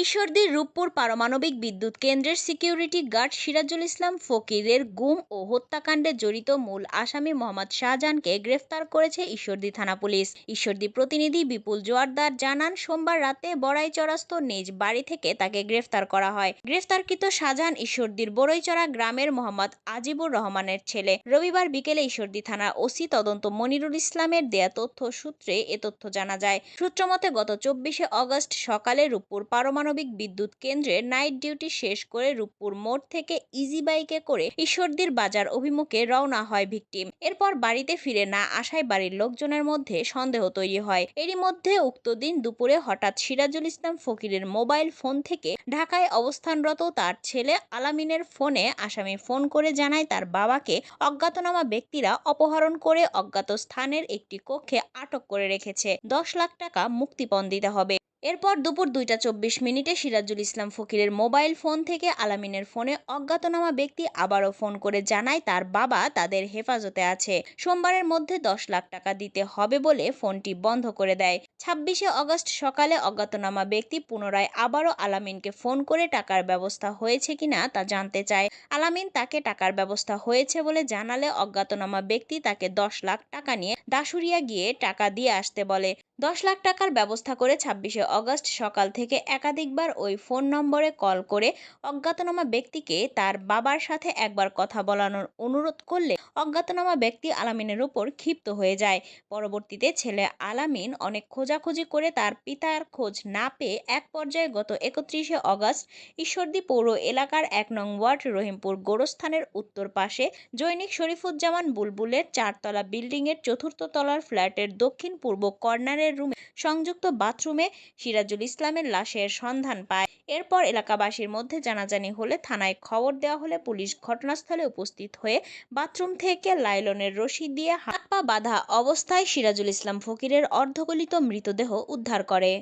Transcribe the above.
ঈশ্বরদীর রূপপুর পারমাণবিক বিদ্যুৎ কেন্দ্রের সিকিউরিটি গার্ড সিরাজুল ইসলাম ফকিরের গুম ও হত্যাকাণ্ডে জড়িত মূল আসামি মোহাম্মদ শাহজাহানকে গ্রেফতার করেছে ঈশ্বরদী থানা পুলিশ। ঈশ্বরদী প্রতিনিধি বিপুল জোয়ারদার জানান, সোমবার রাতে বড়াইচড়াস্থ নিজ বাড়ি থেকে তাকে গ্রেফতার করা হয়। গ্রেফতারকৃত শাহজাহান ঈশ্বরদীর বড়ইচড়া গ্রামের মোহাম্মদ আজিবুর রহমানের ছেলে। রবিবার বিকেলে ঈশ্বরদী থানার ওসি তদন্ত মনিরুল ইসলামের দেয়া তথ্য সূত্রে এ তথ্য জানা যায়। সূত্রমতে গত চব্বিশে অগস্ট সকালে রূপপুর পারমাণবিক বিদ্যুৎ কেন্দ্রে নাইট ডিউটি শেষ করে রূপপুর মোড় থেকে ইজি বাইকে করে ঈশ্বরদীর বাজার অভিমুখে রওনা হয় ভিকটিম। এরপর বাড়িতে ফিরে না আসায় বাড়ির লোকজনের মধ্যে সন্দেহ তৈরি হয়। এরই মধ্যে উক্ত দিন দুপুরে হঠাৎ সিরাজুল ইসলাম ফকিরের মোবাইল ফোন থেকে ঢাকায় অবস্থানরত তার ছেলে আলামিনের ফোনে আসামি ফোন করে জানায় তার বাবাকে অজ্ঞাতনামা ব্যক্তিরা অপহরণ করে অজ্ঞাত স্থানের একটি কক্ষে আটক করে রেখেছে। দশ লাখ টাকা মুক্তিপণ দিতে হবে। এরপর দুপুর দুইটা চব্বিশ মিনিটে সিরাজুল ইসলাম ফকিরের মোবাইল ফোন থেকে আলামিনের ফোনে অজ্ঞাতনামা ব্যক্তি আবারও ফোন করে জানায় তার বাবা তাদের হেফাজতে আছে। সোমবারের মধ্যে দশ লাখ টাকা দিতে হবে বলে ফোনটি বন্ধ করে দেয়। ছাব্বিশে অগস্ট সকালে অজ্ঞাতনামা ব্যক্তি পুনরায় আবারও আলামিনকে ফোন করে টাকার ব্যবস্থা হয়েছে কিনা তা জানতে চায়। আলামিন তাকে টাকার ব্যবস্থা হয়েছে বলে জানালে অজ্ঞাতনামা ব্যক্তি তাকে দশ লাখ টাকা নিয়ে দাসুরিয়া গিয়ে টাকা দিয়ে আসতে বলে। দশ লাখ টাকার ব্যবস্থা করে ছাব্বিশে অগস্ট সকাল থেকে একাধিকবার ওই ফোন নম্বরে কল করে অজ্ঞাতনামা ব্যক্তিকে তার বাবার সাথে একবার কথা বলানোর অনুরোধ করলে অজ্ঞাতনামা ব্যক্তি আলামিনের উপর ক্ষিপ্ত হয়ে যায়। পরবর্তীতে ছেলে আলামিন অনেক খোঁজাখুঁজি করে তার পিতার খোঁজ না পেয়ে এক পর্যায়ে গত একত্রিশে অগস্ট ঈশ্বরদী পৌর এলাকার এক নং ওয়ার্ড রহিমপুর গোরস্থানের উত্তর পাশে জৈনিক শরীফুজ্জামান বুলবুলের চারতলা বিল্ডিংয়ের চতুর্থ তলার ফ্ল্যাটের দক্ষিণ পূর্ব কর্নারের রুমে সংযুক্ত বাথরুমে সিরাজুল ইসলামের লাশের সন্ধান পায়। এরপর এলাকাবাসীর মধ্যে জানাজানি হলে থানায় খবর দেওয়া হলে পুলিশ ঘটনাস্থলে উপস্থিত হয়ে বাথরুম থেকে লাইলনের রশি দিয়ে হাত পা বাঁধা অবস্থায় সিরাজুল ইসলাম ফকিরের অর্ধগলিত মৃতদেহ উদ্ধার করে।